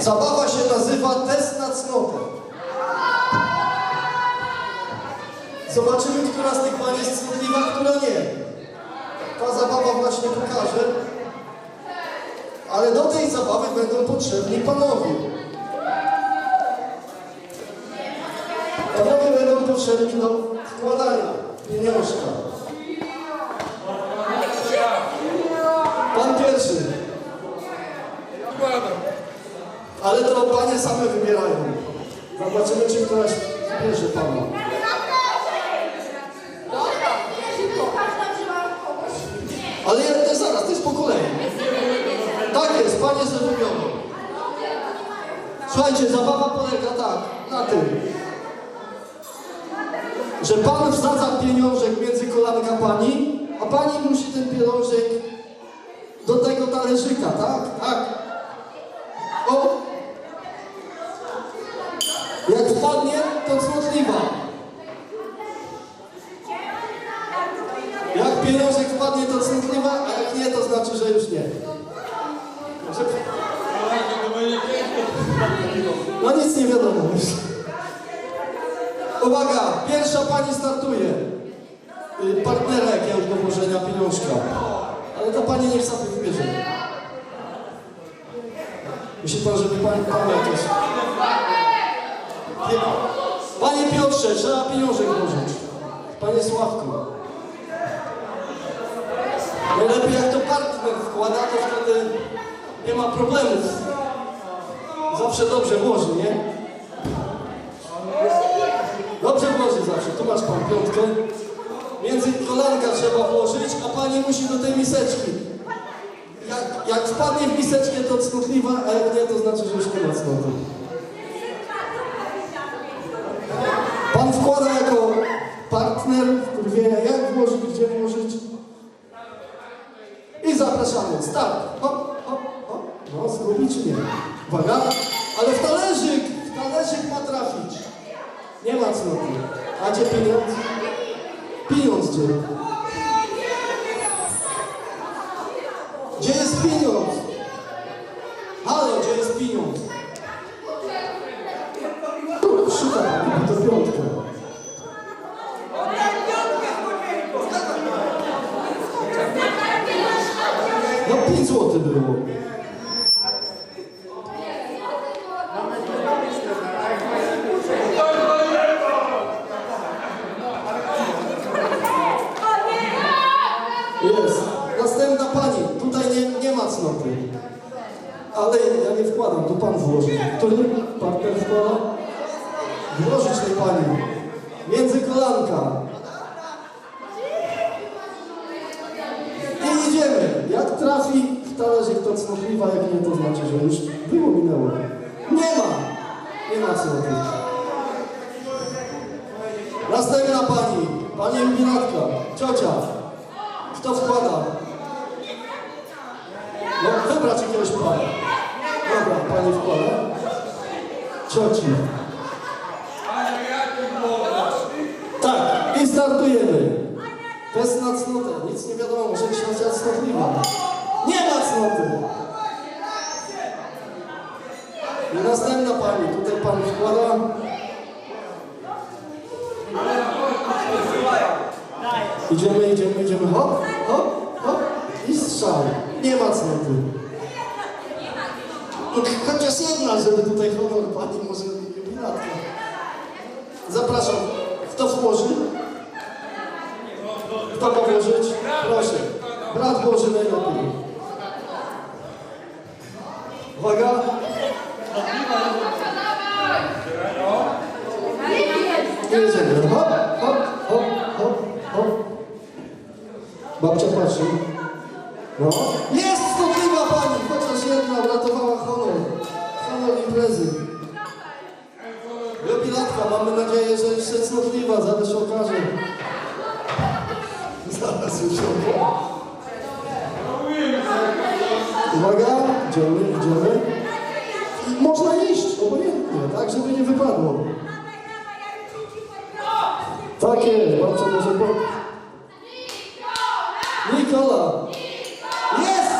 Zabawa się nazywa test na cnotę. Zobaczymy, która z tych pań jest cnotliwa, która nie. Ta zabawa właśnie pokaże. Ale do tej zabawy będą potrzebni panowie. Panowie będą potrzebni do wkładania pieniążka. Pan pierwszy. Składam. Ale to panie same wybierają. Zobaczymy, czy któraś bierze pana. Ale ja, to zaraz, to jest po kolei. Tak jest, panie zrobiono. Słuchajcie, zabawa polega tak, na tym, że pan wsadza pieniążek między kolanka pani, a pani musi ten pieniążek do tego talerzyka, tak? Tak. O! Jak wpadnie, to cnotliwa. Jak pieniążek wpadnie, to cnotliwa, a jak nie, to znaczy, że już nie. To. No nic nie wiadomo już. Uwaga, pierwsza pani startuje. Y, Partnera jakiegoś do włożenia pieniążka. Ale ta pani niech sobie wybierze. Myśli pan, żeby pani pan. Nie. Panie Piotrze, trzeba pieniążek włożyć. Panie Sławku. Najlepiej jak to partner wkłada, to wtedy nie ma problemów. Zawsze dobrze włoży, nie? Dobrze włoży zawsze. Tu masz pan piątkę. Między kolanka trzeba włożyć, a pani musi do tej miseczki. Jak, jak wpadnie w miseczkę, to cnotliwa, a jak nie, to znaczy, że już nie ma cnoty. Start. Hop, hop, hop. No, zgubi czy nie? Uwaga. Ale w talerzyk, w talerzyk ma trafić. Nie ma cnoty. A gdzie pieniądz? Pieniądz gdzie? Gdzie jest pieniądz? Halo, gdzie jest pieniądz? Tu, Szuka pan, to piątka. No 5 zł było. Jest. Następna pani. Tutaj nie, nie ma cnoty. Ale ja nie wkładam, to pan włoży. Który partner wkłada? Włożyć tej pani. Między kolanka. I idziemy. Trafi w talerzyk, to cnotliwa, jak nie, to znaczy, że już było, minęło. Nie ma. Nie ma cnoty. Następna pani. Pani Emilatka. Ciocia. Kto wkłada? No, wybrać jakiegoś pana. Dobra, pani wkłada. Cioci. Tak, i startujemy. Test na cnotę. Nic nie wiadomo, może książka cnotliwa. I następna pani. Tutaj pan wkłada. Idziemy, idziemy, idziemy. Hop, hop, hop. I strzał. Nie ma cnoty. No, chociaż jedna, żeby tutaj honor pani może jubilatka. Zapraszam. Kto włoży? Kto ma włożyć? Proszę. Brat włoży najlepiej. Uwaga. Jedziemy. Hop, hop, hop, hop, hop. Babcia patrzy. No. Jest skutliwa pani! Chociaż jedna uratowała honor. Honor imprezy. Jubilatka, mamy nadzieję, że jeszcze cnotliwa, zaraz się okaże. Zaraz już się okaże. Uwaga, idziemy, idziemy. I można iść, obojętnie, tak, żeby nie wypadło. Tak jest, babcia może po... Nikola! Jest!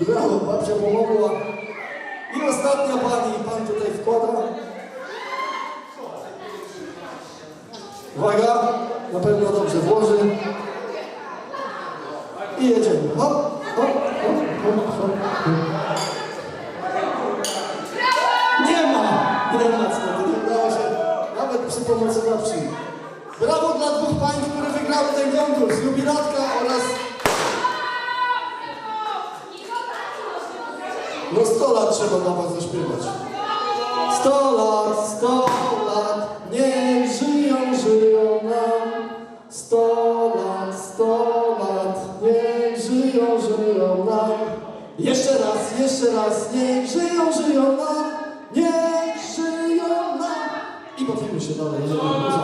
Druga. Brawo, babcia pomogła. I ostatnia pani, pan tutaj wkłada. Uwaga, na pewno dobrze włoży. I jedziemy. Hop, hop, hop, hop, hop. Nie ma! Nie ma co, nie udało się nawet przy pomocy babci. Brawo dla dwóch pań, które wygrały ten konkurs. Jubilatka oraz No 100 lat trzeba dla was zaśpiewać. 100 lat, 100 주시옵소서.